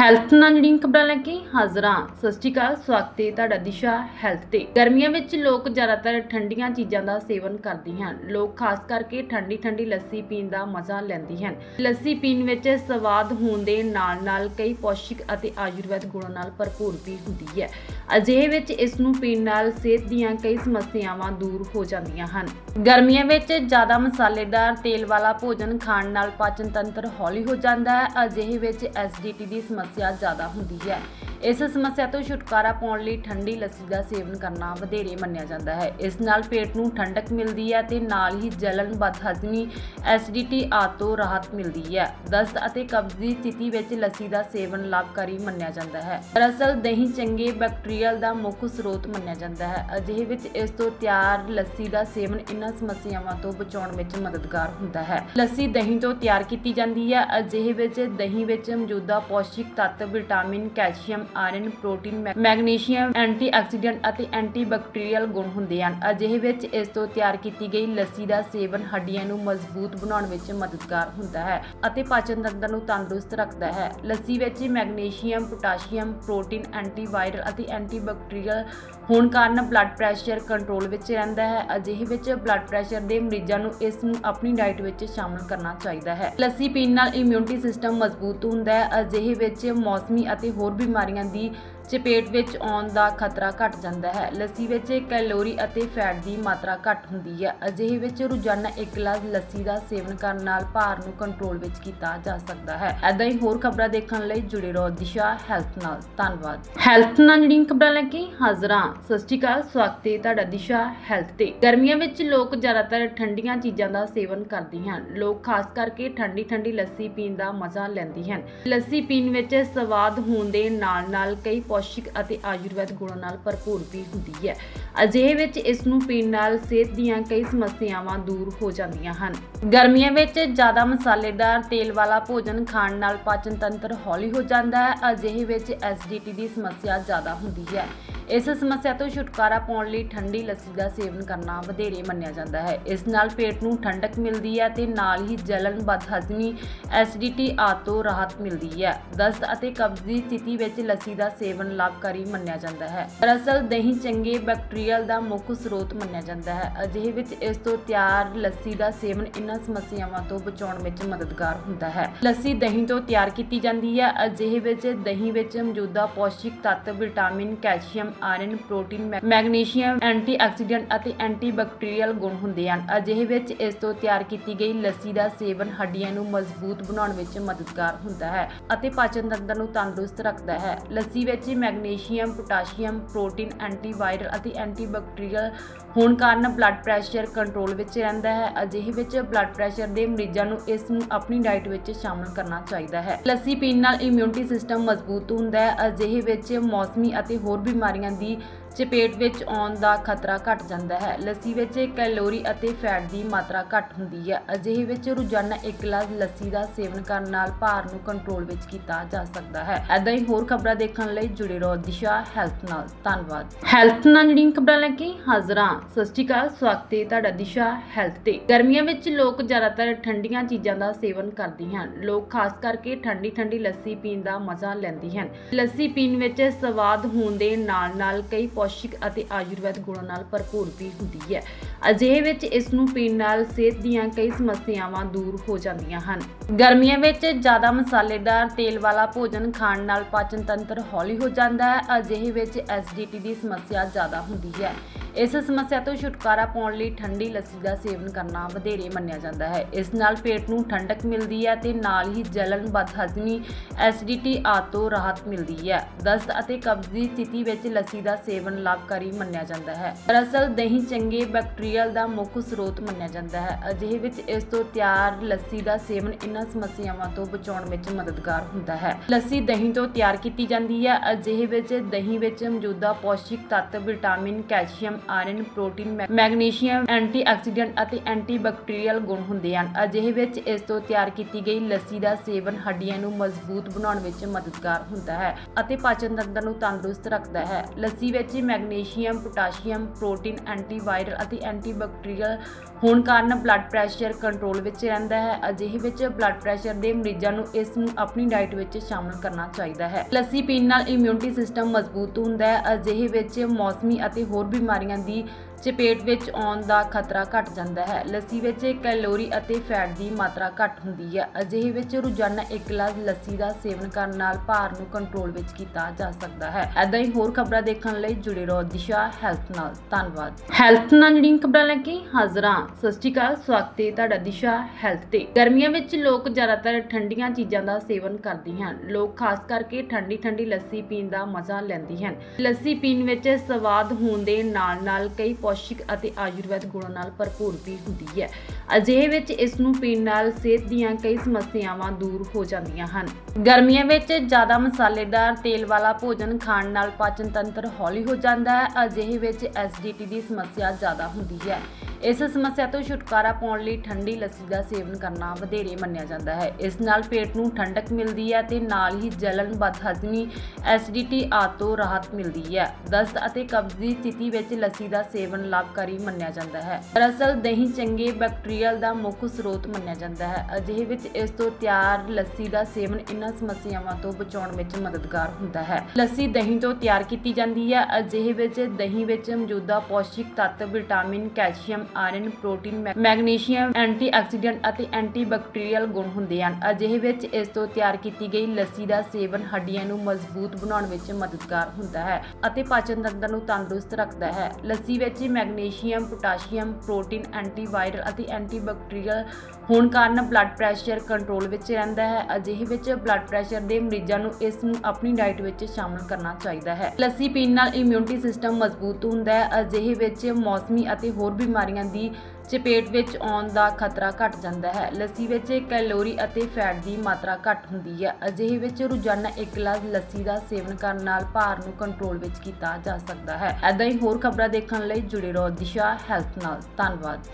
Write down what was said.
Health ਨਾਲ ਜਿਹੜੀਆਂ ਖਬਰਾਂ ਲੈ ਕੇ ਹਾਜ਼ਰਾਂ ਸਤਿ ਸ਼੍ਰੀ ਅਕਾਲ, ਸਵਾਗਤ ਹੈ ਤੁਹਾਡਾ ਦਿਸ਼ਾ ਹੈਲਥ ਤੇ। ਗਰਮੀਆਂ ਵਿੱਚ ਲੋਕ ਜ਼ਿਆਦਾਤਰ ਠੰਡੀਆਂ ਚੀਜ਼ਾਂ ਦਾ ਸੇਵਨ ਕਰਦੇ ਹਨ। ਲੋਕ ਖਾਸ ਕਰਕੇ ਠੰਡੀ ਠੰਡੀ ਲੱਸੀ ਪੀਣ ਦਾ ਮਜ਼ਾ ਲੈਂਦੇ ਹਨ। ਲੱਸੀ ਪੀਣ ਵਿੱਚ ਸਵਾਦ ਹੋਣ ਦੇ ਨਾਲ ਨਾਲ ਕਈ ਪੌਸ਼ਟਿਕ ਅਤੇ ਆਯੁਰਵੈਦ ਗੁਣਾਂ ਨਾਲ ਭਰਪੂਰ ਵੀ ਹੁੰਦੀ ਹੈ। ਅਜਿਹੇ ਵਿੱਚ ਇਸ ਨੂੰ ਪੀਣ ਨਾਲ ਸਿਹਤ ਦੀਆਂ ਕਈ ਸਮੱਸਿਆਵਾਂ ਦੂਰ ਹੋ ਜਾਂਦੀਆਂ ਹਨ। ਗਰਮੀਆਂ ਵਿੱਚ ਜ਼ਿਆਦਾ ਮਸਾਲੇਦਾਰ ਤੇਲ ਵਾਲਾ ਭੋਜਨ ਖਾਣ ਨਾਲ ਪਾਚਨ ਤੰਤਰ ਹੌਲੀ ਹੋ ਜਾਂਦਾ ਹੈ। ਅਜਿਹੇ ਵਿੱਚ ਐਸਿਡਿਟੀ ਦੀ ਸਮੱਸਿਆ ਜ਼ਿਆਦਾ ਹੁੰਦੀ ਹੈ। ਇਸ ਸਮੱਸਿਆ ਤੋਂ ਛੁਟਕਾਰਾ ਪਾਉਣ ਲਈ ਠੰਡੀ ਲੱਸੀ ਦਾ ਸੇਵਨ ਕਰਨਾ ਵਧੇਰੇ ਮੰਨਿਆ ਜਾਂਦਾ ਹੈ। ਇਸ ਨਾਲ ਪੇਟ ਨੂੰ ਠੰਡਕ ਮਿਲਦੀ ਹੈ ਤੇ ਨਾਲ ਹੀ ਜਲਨ ਬਦਹਜ਼ਮੀ ਐਸਿਡਿਟੀ ਆਦਿ ਤੋਂ ਰਾਹਤ ਮਿਲਦੀ ਹੈ। ਦਸਤ ਅਤੇ ਕਬਜ਼ ਦੀ ਸਥਿਤੀ ਵਿੱਚ ਲੱਸੀ ਦਾ ਸੇਵਨ ਲਾਭਕਾਰੀ ਮੰਨਿਆ ਜਾਂਦਾ ਹੈ। ਦਰਅਸਲ, ਦਹੀਂ ਚੰਗੇ ਬੈਕਟੀਰੀਅਲ ਦਾ ਮੁੱਖ ਸਰੋਤ ਮੰਨਿਆ ਜਾਂਦਾ ਹੈ। ਅਜਿਹੇ ਵਿੱਚ ਇਸ ਤੋਂ ਤਿਆਰ ਲੱਸੀ ਦਾ ਸੇਵਨ ਇਹਨਾਂ ਸਮੱਸਿਆਵਾਂ ਤੋਂ ਬਚਾਉਣ ਵਿੱਚ ਮਦਦਗਾਰ ਹੁੰਦਾ ਹੈ। ਲੱਸੀ ਦਹੀਂ ਤੋਂ ਤਿਆਰ ਕੀਤੀ ਜਾਂਦੀ ਹੈ। ਅਜਿਹੇ ਵਿੱਚ ਦਹੀਂ ਵਿੱਚ ਮੌਜੂਦਾ ਪੌਸ਼ਟਿਕ ਤੱਤ, ਵਿਟਾਮਿਨ, ਕੈਲਸ਼ੀਅਮ ਆਇਰਨ ਪ੍ਰੋਟੀਨ, ਮੈ- ਮੈਗਨੀਸ਼ੀਅਮ, ਐਂਟੀਆਕਸੀਡੈਂਟ ਅਤੇ ਐਂਟੀਬੈਕਟੀਰੀਅਲ ਗੁਣ ਹੁੰਦੇ ਹਨ। ਅਜਿਹੇ ਵਿੱਚ ਇਸ ਤੋਂ ਤਿਆਰ ਕੀਤੀ ਗਈ ਲੱਸੀ ਦਾ ਸੇਵਨ ਹੱਡੀਆਂ ਨੂੰ ਮਜ਼ਬੂਤ ਬਣਾਉਣ ਵਿੱਚ ਮਦਦਗਾਰ ਹੁੰਦਾ ਹੈ ਅਤੇ ਪਾਚਨ ਤੰਤਰ ਨੂੰ ਤੰਦਰੁਸਤ ਰੱਖਦਾ ਹੈ। ਲੱਸੀ ਵਿੱਚ ਮੈਗਨੀਸ਼ੀਅਮ, ਪੋਟਾਸ਼ੀਅਮ, ਪ੍ਰੋਟੀਨ, ਐਂਟੀਵਾਇਰਲ ਅਤੇ ਐਂਟੀਬੈਕਟੀਰੀਅਲ ਹੋਣ ਕਾਰਨ ਬਲੱਡ ਪ੍ਰੈਸ਼ਰ ਕੰਟਰੋਲ ਵਿੱਚ ਰਹਿੰਦਾ ਹੈ। ਅਜਿਹੇ ਵਿੱਚ ਬਲੱਡ ਪ੍ਰੈਸ਼ਰ ਦੇ ਮਰੀਜ਼ਾਂ ਨੂੰ ਇਸ ਨੂੰ ਆਪਣੀ ਡਾਈਟ ਵਿੱਚ ਸ਼ਾਮਲ ਕਰਨਾ ਚਾਹੀਦਾ ਹੈ। ਲੱਸੀ ਪੀਣ ਨਾਲ ਇਮਿਊਨਿਟੀ ਸਿਸਟਮ ਮਜ਼ਬੂਤ ਹੁੰਦਾ ਹੈ। ਅਜਿਹੇ ਵਿੱਚ ਮੌਸਮੀ ਅਤੇ ਹੋਰ ਬਿਮਾਰੀਆਂ ਦੀ ਚਪੇਟ ਵਿੱਚ ਆਉਣ ਦਾ ਖਤਰਾ ਘਟ ਜਾਂਦਾ ਹੈ। ਲੱਸੀ ਵਿੱਚ ਕੈਲੋਰੀ ਅਤੇ ਫੈਟ ਦੀ ਮਾਤਰਾ ਘੱਟ ਹੁੰਦੀ ਹੈ। ਅਜਿਹੇ ਵਿੱਚ ਰੋਜ਼ਾਨਾ ਇੱਕ ਗਲਾਸ ਲੱਸੀ ਦਾ ਸੇਵਨ ਕਰਨ ਨਾਲ ਭਾਰ ਨੂੰ ਕੰਟਰੋਲ ਵਿੱਚ ਕੀਤਾ ਜਾ ਸਕਦਾ ਹੈ। ਐਦਾਂ ਹੀ ਹੋਰ ਖਬਰਾਂ ਦੇਖਣ ਲਈ ਜੁੜੇ ਰਹੋ ਦਿਸ਼ਾ ਹੈਲਥ ਨਾਲ। ਧੰਨਵਾਦ। ਹੈਲਥ ਨਾਲ ਜਿਹੜੀਆਂ ਖਬਰਾਂ ਲੈ ਕੇ ਹਾਜ਼ਰਾਂ ਸਤਿ ਸ਼੍ਰੀ ਅਕਾਲ, ਸਵਾਗਤ ਹੈ ਤੁਹਾਡਾ ਦਿਸ਼ਾ ਹੈਲਥ ਤੇ। ਗਰਮੀਆਂ ਵਿੱਚ ਲੋਕ ਜ਼ਿਆਦਾਤਰ ਠੰਡੀਆਂ ਚੀਜ਼ਾਂ ਦਾ ਸੇਵਨ ਕਰਦੇ ਹਨ। ਲੋਕ ਖਾਸ ਕਰਕੇ ਠੰਡੀ ਠੰਡੀ ਲੱਸੀ ਪੀਣ ਦਾ ਮਜ਼ਾ ਲੈਂਦੇ ਹਨ। ਲੱਸੀ ਪੀਣ ਵਿੱਚ ਸਵਾਦ ਹੋਣ ਦੇ ਨਾਲ ਨਾਲ ਕਈ ਪੌਸ਼ਟਿਕ ਅਤੇ ਆਯੁਰਵੈਦ ਗੁਣਾਂ ਨਾਲ ਭਰਪੂਰ ਵੀ ਹੁੰਦੀ ਹੈ। ਅਜਿਹੇ ਵਿੱਚ ਇਸ ਨੂੰ ਪੀਣ ਨਾਲ ਸਿਹਤ ਦੀਆਂ ਕਈ ਸਮੱਸਿਆਵਾਂ ਦੂਰ ਹੋ ਜਾਂਦੀਆਂ ਹਨ। ਗਰਮੀਆਂ ਵਿੱਚ ਜ਼ਿਆਦਾ ਮਸਾਲੇਦਾਰ ਤੇਲ ਵਾਲਾ ਭੋਜਨ ਖਾਣ ਨਾਲ ਪਾਚਨ ਤੰਤਰ ਹੌਲੀ ਹੋ ਜਾਂਦਾ ਹੈ। ਅਜਿਹੇ ਵਿੱਚ ਐਸਿਡਿਟੀ ਦੀ ਸਮੱਸਿਆ ਜ਼ਿਆਦਾ ਹੁੰਦੀ ਹੈ। ਇਸ ਸਮੱਸਿਆ ਤੋਂ ਛੁਟਕਾਰਾ ਪਾਉਣ ਲਈ ਠੰਡੀ ਲੱਸੀ ਦਾ ਸੇਵਨ ਕਰਨਾ ਵਧੇਰੇ ਮੰਨਿਆ ਜਾਂਦਾ ਹੈ। ਇਸ ਨਾਲ ਪੇਟ ਨੂੰ ਠੰਡਕ ਮਿਲਦੀ ਹੈ ਤੇ ਨਾਲ ਹੀ ਜਲਨ ਬਦਹਜ਼ਮੀ ਐਸਿਡਿਟੀ ਆਦਿ ਤੋਂ ਰਾਹਤ ਮਿਲਦੀ ਹੈ। ਦਸਤ ਅਤੇ ਕਬਜ਼ ਦੀ ਸਥਿਤੀ ਵਿੱਚ ਲੱਸੀ ਦਾ ਸੇਵਨ ਲਾਭਕਾਰੀ ਮੰਨਿਆ ਜਾਂਦਾ ਹੈ। ਦਰਅਸਲ, ਦਹੀਂ ਚੰਗੇ ਬੈਕਟੀਰੀਅਲ ਦਾ ਮੁੱਖ ਸਰੋਤ ਮੰਨਿਆ ਜਾਂਦਾ ਹੈ। ਅਜਿਹੇ ਵਿੱਚ ਇਸ ਤੋਂ ਤਿਆਰ ਲੱਸੀ ਦਾ ਸੇਵਨ ਇਹਨਾਂ ਸਮੱਸਿਆਵਾਂ ਤੋਂ ਬਚਾਉਣ ਵਿੱਚ ਮਦਦਗਾਰ ਹੁੰਦਾ ਹੈ। ਲੱਸੀ ਦਹੀਂ ਤੋਂ ਤਿਆਰ ਕੀਤੀ ਜਾਂਦੀ ਹੈ। ਅਜਿਹੇ ਵਿੱਚ ਦਹੀਂ ਵਿੱਚ ਮੌਜੂਦਾ ਪੌਸ਼ਟਿਕ ਤੱਤ, ਵਿਟਾਮਿਨ, ਕੈਲਸ਼ੀਅਮ ਆਇਰਨ ਪ੍ਰੋਟੀਨ ਮੈ- ਮੈਗਨੀਸ਼ੀਅਮ, ਐਂਟੀਆਕਸੀਡੈਂਟ ਅਤੇ ਐਂਟੀਬੈਕਟੀਰੀਅਲ ਗੁਣ ਹੁੰਦੇ ਹਨ। ਅਜਿਹੇ ਵਿੱਚ ਇਸ ਤੋਂ ਤਿਆਰ ਕੀਤੀ ਗਈ ਲੱਸੀ ਦਾ ਸੇਵਨ ਹੱਡੀਆਂ ਨੂੰ ਮਜ਼ਬੂਤ ਬਣਾਉਣ ਵਿੱਚ ਮਦਦਗਾਰ ਹੁੰਦਾ ਹੈ ਅਤੇ ਪਾਚਨ ਤੰਤਰ ਨੂੰ ਤੰਦਰੁਸਤ ਰੱਖਦਾ ਹੈ। ਲੱਸੀ ਵਿੱਚ ਮੈਗਨੀਸ਼ੀਅਮ, ਪੋਟਾਸ਼ੀਅਮ, ਪ੍ਰੋਟੀਨ, ਐਂਟੀਵਾਇਰਲ ਅਤੇ ਐਂਟੀਬੈਕਟੀਰੀਅਲ ਹੋਣ ਕਾਰਨ ਬਲੱਡ ਪ੍ਰੈਸ਼ਰ ਕੰਟਰੋਲ ਵਿੱਚ ਰਹਿੰਦਾ ਹੈ। ਅਜਿਹੇ ਵਿੱਚ ਬਲੱਡ ਪ੍ਰੈਸ਼ਰ ਦੇ ਮਰੀਜ਼ਾਂ ਨੂੰ ਇਸ ਨੂੰ ਆਪਣੀ ਡਾਈਟ ਵਿੱਚ ਸ਼ਾਮਲ ਕਰਨਾ ਚਾਹੀਦਾ ਹੈ। ਲੱਸੀ ਪੀਣ ਨਾਲ ਇਮਿਊਨਿਟੀ ਸਿਸਟਮ ਮਜ਼ਬੂਤ ਹੁੰਦਾ ਹੈ। ਅਜਿਹੇ ਵਿੱਚ ਮੌਸਮੀ ਅਤੇ ਹੋਰ ਬਿਮਾਰੀਆਂ ਦੀ ਚਪੇਟ ਵਿੱਚ ਆਉਣ ਦਾ ਖਤਰਾ ਘਟ ਜਾਂਦਾ ਹੈ। ਲੱਸੀ ਵਿੱਚ ਕੈਲੋਰੀ ਅਤੇ ਫੈਟ ਦੀ ਮਾਤਰਾ ਘੱਟ ਹੁੰਦੀ ਹੈ। ਅਜਿਹੇ ਵਿੱਚ ਰੋਜ਼ਾਨਾ ਇੱਕ ਗਲਾਸ ਲੱਸੀ ਦਾ ਸੇਵਨ ਕਰਨ ਨਾਲ ਭਾਰ ਨੂੰ ਕੰਟਰੋਲ ਵਿੱਚ ਕੀਤਾ ਜਾ ਸਕਦਾ ਹੈ। ਐਦਾਂ ਹੀ ਹੋਰ ਖਬਰਾਂ ਦੇਖਣ ਲਈ ਜੁੜੇ ਰਹੋ ਦਿਸ਼ਾ ਹੈਲਥ ਨਾਲ। ਧੰਨਵਾਦ। ਹੈਲਥ ਨਾਲ ਜਿਹੜੀਆਂ ਖਬਰਾਂ ਲੈ ਕੇ ਹਾਜ਼ਰਾਂ ਸਤਿ ਸ਼੍ਰੀ ਅਕਾਲ, ਸਵਾਗਤ ਹੈ ਤੁਹਾਡਾ ਦਿਸ਼ਾ ਹੈਲਥ ਤੇ। ਗਰਮੀਆਂ ਵਿੱਚ ਲੋਕ ਜ਼ਿਆਦਾਤਰ ਠੰਡੀਆਂ ਚੀਜ਼ਾਂ ਦਾ ਸੇਵਨ ਕਰਦੇ ਹਨ। ਲੋਕ ਖਾਸ ਕਰਕੇ ਠੰਡੀ ਠੰਡੀ ਲੱਸੀ ਪੀਣ ਦਾ ਮਜ਼ਾ ਲੈਂਦੇ ਹਨ। ਲੱਸੀ ਪੀਣ ਵਿੱਚ ਸਵਾਦ ਹੋਣ ਦੇ ਨਾਲ ਨਾਲ ਕਈ ਪੌਸ਼ਟਿਕ ਅਤੇ ਆਯੁਰਵੈਦ ਗੁਣਾਂ ਨਾਲ ਭਰਪੂਰ ਵੀ ਹੁੰਦੀ ਹੈ। ਅਜਿਹੇ ਵਿੱਚ ਇਸ ਨੂੰ ਪੀਣ ਨਾਲ ਸਿਹਤ ਦੀਆਂ ਕਈ ਸਮੱਸਿਆਵਾਂ ਦੂਰ ਹੋ ਜਾਂਦੀਆਂ ਹਨ। ਗਰਮੀਆਂ ਵਿੱਚ ਜ਼ਿਆਦਾ ਮਸਾਲੇਦਾਰ ਤੇਲ ਵਾਲਾ ਭੋਜਨ ਖਾਣ ਨਾਲ ਪਾਚਨ ਤੰਤਰ ਹੌਲੀ ਹੋ ਜਾਂਦਾ ਹੈ। ਅਜਿਹੇ ਵਿੱਚ ਐਸਿਡਿਟੀ ਦੀ ਸਮੱਸਿਆ ਜ਼ਿਆਦਾ ਹੁੰਦੀ ਹੈ। ਇਸ ਸਮੱਸਿਆ ਤੋਂ ਛੁਟਕਾਰਾ ਪਾਉਣ ਲਈ ਠੰਡੀ ਲੱਸੀ ਦਾ ਸੇਵਨ ਕਰਨਾ ਵਧੇਰੇ ਮੰਨਿਆ ਜਾਂਦਾ ਹੈ। ਇਸ ਨਾਲ ਪੇਟ ਨੂੰ ਠੰਡਕ ਮਿਲਦੀ ਹੈ ਤੇ ਨਾਲ ਹੀ ਜਲਨ ਬਦਹਜ਼ਮੀ ਐਸਿਡਿਟੀ ਆਦਿ ਤੋਂ ਰਾਹਤ ਮਿਲਦੀ ਹੈ। ਦਸਤ ਅਤੇ ਕਬਜ਼ ਦੀ ਸਥਿਤੀ ਵਿੱਚ ਲੱਸੀ ਦਾ ਸੇਵਨ ਲਾਭਕਾਰੀ ਮੰਨਿਆ ਜਾਂਦਾ ਹੈ। ਦਰਅਸਲ, ਦਹੀਂ ਚੰਗੇ ਬੈਕਟੀਰੀਅਲ ਦਾ ਮੁੱਖ ਸਰੋਤ ਮੰਨਿਆ ਜਾਂਦਾ ਹੈ। ਅਜਿਹੇ ਵਿੱਚ ਇਸ ਤੋਂ ਤਿਆਰ ਲੱਸੀ ਦਾ ਸੇਵਨ ਇਹਨਾਂ ਸਮੱਸਿਆਵਾਂ ਤੋਂ ਬਚਾਉਣ ਵਿੱਚ ਮਦਦਗਾਰ ਹੁੰਦਾ ਹੈ। ਲੱਸੀ ਦਹੀਂ ਤੋਂ ਤਿਆਰ ਕੀਤੀ ਜਾਂਦੀ ਹੈ। ਅਜਿਹੇ ਵਿੱਚ ਦਹੀਂ ਵਿੱਚ ਮੌਜੂਦਾ ਪੌਸ਼ਟਿਕ ਤੱਤ, vitamin, calcium iron protein magnesium, antioxidant ਅਤੇ ਐਂਟੀਬੈਕਟੀਰੀਅਲ ਗੁਣ ਹੁੰਦੇ ਹਨ। ਅਜਿਹੇ ਵਿੱਚ ਇਸ ਤੋਂ ਤਿਆਰ ਕੀਤੀ ਗਈ ਲੱਸੀ ਦਾ ਸੇਵਨ ਹੱਡੀਆਂ ਨੂੰ ਮਜ਼ਬੂਤ ਬਣਾਉਣ ਵਿੱਚ ਮਦਦਗਾਰ ਹੁੰਦਾ ਹੈ ਅਤੇ ਪਾਚਨ ਤੰਤਰ ਨੂੰ ਤੰਦਰੁਸਤ ਰੱਖਦਾ ਹੈ। ਲੱਸੀ ਵਿੱਚ ਮੈਗਨੀਸ਼ੀਅਮ, ਪੋਟਾਸ਼ੀਅਮ, ਪ੍ਰੋਟੀਨ, ਐਂਟੀਵਾਇਰਲ ਅਤੇ ਐਂਟੀਬੈਕਟੀਰੀਅਲ ਹੋਣ ਕਾਰਨ ਬਲੱਡ ਪ੍ਰੈਸ਼ਰ ਕੰਟਰੋਲ ਵਿੱਚ ਰਹਿੰਦਾ ਹੈ। ਅਜਿਹੇ ਵਿੱਚ ਬਲੱਡ ਪ੍ਰੈਸ਼ਰ ਦੇ ਮਰੀਜ਼ਾਂ ਨੂੰ ਇਸ ਨੂੰ ਆਪਣੀ ਡਾਈਟ ਵਿੱਚ ਸ਼ਾਮਲ ਕਰਨਾ ਚਾਹੀਦਾ ਹੈ। ਲੱਸੀ ਪੀਣ ਨਾਲ ਇਮਿਊਨਿਟੀ ਸਿਸਟਮ ਮਜ਼ਬੂਤ ਹੁੰਦਾ ਹੈ। ਅਜਿਹੇ ਵਿੱਚ ਮੌਸਮੀ ਅਤੇ ਹੋਰ ਬਿਮਾਰੀਆਂ ਦੀ ਚਪੇਟ ਵਿੱਚ ਆਉਣ ਦਾ ਖਤਰਾ ਘਟ ਜਾਂਦਾ ਹੈ। ਲੱਸੀ ਵਿੱਚ ਕੈਲੋਰੀ ਅਤੇ ਫੈਟ ਦੀ ਮਾਤਰਾ ਘੱਟ ਹੁੰਦੀ ਹੈ। ਅਜਿਹੇ ਵਿੱਚ ਰੋਜ਼ਾਨਾ ਇੱਕ ਗਲਾਸ ਲੱਸੀ ਦਾ ਸੇਵਨ ਕਰਨ ਨਾਲ ਭਾਰ ਨੂੰ ਕੰਟਰੋਲ ਵਿੱਚ ਕੀਤਾ ਜਾ ਸਕਦਾ ਹੈ। ਐਦਾਂ ਹੀ ਹੋਰ ਖਬਰਾਂ ਦੇਖਣ ਲਈ ਜੁੜੇ ਰਹੋ ਦਿਸ਼ਾ ਹੈਲਥ ਨਾਲ। ਧੰਨਵਾਦ। ਹੈਲਥ ਨਾਲ ਜਿਹੜੀਆਂ ਖਬਰਾਂ ਲੈ ਕੇ ਹਾਜ਼ਰਾਂ ਸਤਿ ਸ਼੍ਰੀ ਅਕਾਲ, ਸਵਾਗਤ ਹੈ ਤੁਹਾਡਾ ਦਿਸ਼ਾ ਹੈਲਥ ਤੇ। ਗਰਮੀਆਂ ਵਿੱਚ ਲੋਕ ਜ਼ਿਆਦਾਤਰ ਠੰਡੀਆਂ ਚੀਜ਼ਾਂ ਦਾ ਸੇਵਨ ਕਰਦੇ ਹਨ। ਲੋਕ ਖਾਸ ਕਰਕੇ ਠੰਡੀ ਠੰਡੀ ਲੱਸੀ ਪੀਣ ਦਾ ਮਜ਼ਾ ਲੈਂਦੇ ਹਨ। ਲੱਸੀ ਪੀਣ ਵਿੱਚ ਸਵਾਦ ਹੋਣ ਦੇ ਨਾਲ ਨਾਲ ਕਈ ਪੌਸ਼ਟਿਕ ਅਤੇ ਆਯੁਰਵੈਦ ਗੁਣਾਂ ਨਾਲ ਭਰਪੂਰ ਵੀ ਹੁੰਦੀ ਹੈ। ਅਜਿਹੇ ਵਿੱਚ ਇਸ ਨੂੰ ਪੀਣ ਨਾਲ ਸਿਹਤ ਦੀਆਂ ਕਈ ਸਮੱਸਿਆਵਾਂ ਦੂਰ ਹੋ ਜਾਂਦੀਆਂ ਹਨ। ਗਰਮੀਆਂ ਵਿੱਚ ਜ਼ਿਆਦਾ ਮਸਾਲੇਦਾਰ ਤੇਲ ਵਾਲਾ ਭੋਜਨ ਖਾਣ ਨਾਲ ਪਾਚਨ ਤੰਤਰ ਹੌਲੀ ਹੋ ਜਾਂਦਾ ਹੈ। ਅਜਿਹੇ ਵਿੱਚ ਐਸਿਡਿਟੀ ਦੀ ਸਮੱਸਿਆ ਜ਼ਿਆਦਾ ਹੁੰਦੀ ਹੈ। ਇਸ ਸਮੱਸਿਆ ਤੋਂ ਛੁਟਕਾਰਾ ਪਾਉਣ ਲਈ ਠੰਡੀ ਲੱਸੀ ਦਾ ਸੇਵਨ ਕਰਨਾ ਵਧੇਰੇ ਮੰਨਿਆ ਜਾਂਦਾ ਹੈ। ਇਸ ਨਾਲ ਪੇਟ ਨੂੰ ਠੰਡਕ ਮਿਲਦੀ ਹੈ ਤੇ ਨਾਲ ਹੀ ਜਲਨ ਬਦਹਜ਼ਮੀ ਐਸਿਡਿਟੀ ਆਦਿ ਤੋਂ ਰਾਹਤ ਮਿਲਦੀ ਹੈ। ਦਸਤ ਅਤੇ ਕਬਜ਼ ਦੀ ਸਥਿਤੀ ਵਿੱਚ ਲੱਸੀ ਦਾ ਸੇਵਨ ਲਾਭਕਾਰੀ ਮੰਨਿਆ ਜਾਂਦਾ ਹੈ। ਦਰਅਸਲ, ਦਹੀਂ ਚੰਗੇ ਬੈਕਟੀਰੀਅਲ ਦਾ ਮੁੱਖ ਸਰੋਤ ਮੰਨਿਆ ਜਾਂਦਾ ਹੈ। ਅਜਿਹੇ ਵਿੱਚ ਇਸ ਤੋਂ ਤਿਆਰ ਲੱਸੀ ਦਾ ਸੇਵਨ ਇਹਨਾਂ ਸਮੱਸਿਆਵਾਂ ਤੋਂ ਬਚਾਉਣ ਵਿੱਚ ਮਦਦਗਾਰ ਹੁੰਦਾ ਹੈ। ਲੱਸੀ ਦਹੀਂ ਤੋਂ ਤਿਆਰ ਕੀਤੀ ਜਾਂਦੀ ਹੈ। ਅਜਿਹੇ ਵਿੱਚ ਦਹੀਂ ਵਿੱਚ ਮੌਜੂਦਾ ਪੌਸ਼ਟਿਕ ਤੱਤ, ਵਿਟਾਮਿਨ, ਕੈਲਸ਼ੀਅਮ ਆਇਰਨ ਪ੍ਰੋਟੀਨ, ਮੈ- ਮੈਗਨੀਸ਼ੀਅਮ, ਐਂਟੀਆਕਸੀਡੈਂਟ ਅਤੇ ਐਂਟੀਬੈਕਟੀਰੀਅਲ ਗੁਣ ਹੁੰਦੇ ਹਨ। ਅਜਿਹੇ ਵਿੱਚ ਇਸ ਤੋਂ ਤਿਆਰ ਕੀਤੀ ਗਈ ਲੱਸੀ ਦਾ ਸੇਵਨ ਹੱਡੀਆਂ ਨੂੰ ਮਜ਼ਬੂਤ ਬਣਾਉਣ ਵਿੱਚ ਮਦਦਗਾਰ ਹੁੰਦਾ ਹੈ ਅਤੇ ਪਾਚਨ ਤੰਤਰ ਨੂੰ ਤੰਦਰੁਸਤ ਰੱਖਦਾ ਹੈ। ਲੱਸੀ ਵਿੱਚ ਮੈਗਨੀਸ਼ੀਅਮ, ਪੋਟਾਸ਼ੀਅਮ, ਪ੍ਰੋਟੀਨ, ਐਂਟੀਵਾਇਰਲ ਅਤੇ ਐਂਟੀਬੈਕਟੀਰੀਅਲ ਹੋਣ ਕਾਰਨ ਬਲੱਡ ਪ੍ਰੈਸ਼ਰ ਕੰਟਰੋਲ ਵਿੱਚ ਰਹਿੰਦਾ ਹੈ। ਅਜਿਹੇ ਵਿੱਚ ਬਲੱਡ ਪ੍ਰੈਸ਼ਰ ਦੇ ਮਰੀਜ਼ਾਂ ਨੂੰ ਇਸ ਨੂੰ ਆਪਣੀ ਡਾਈਟ ਵਿੱਚ ਸ਼ਾਮਲ ਕਰਨਾ ਚਾਹੀਦਾ ਹੈ। ਲੱਸੀ ਪੀਣ ਨਾਲ ਇਮਿਊਨਿਟੀ ਸਿਸਟਮ ਮਜ਼ਬੂਤ ਹੁੰਦਾ ਹੈ। ਅਜਿਹੇ ਵਿੱਚ ਮੌਸਮੀ ਅਤੇ ਹੋਰ ਬਿਮਾਰੀਆਂ ਦੀ ਚਪੇਟ ਵਿੱਚ ਆਉਣ ਦਾ ਖਤਰਾ ਘਟ ਜਾਂਦਾ ਹੈ। ਲੱਸੀ ਵਿੱਚ ਕੈਲੋਰੀ ਅਤੇ ਫੈਟ ਦੀ ਮਾਤਰਾ ਘੱਟ ਹੁੰਦੀ ਹੈ। ਅਜਿਹੇ ਵਿੱਚ ਰੋਜ਼ਾਨਾ ਇੱਕ ਗਲਾਸ ਲੱਸੀ ਦਾ ਸੇਵਨ ਕਰਨ ਨਾਲ ਭਾਰ ਨੂੰ ਕੰਟਰੋਲ ਵਿੱਚ ਕੀਤਾ ਜਾ ਸਕਦਾ ਹੈ। ਐਦਾਂ ਹੀ ਹੋਰ ਖਬਰਾਂ ਦੇਖਣ ਲਈ ਜੁੜੇ ਰਹੋ ਦਿਸ਼ਾ ਹੈਲਥ ਨਾਲ। ਧੰਨਵਾਦ।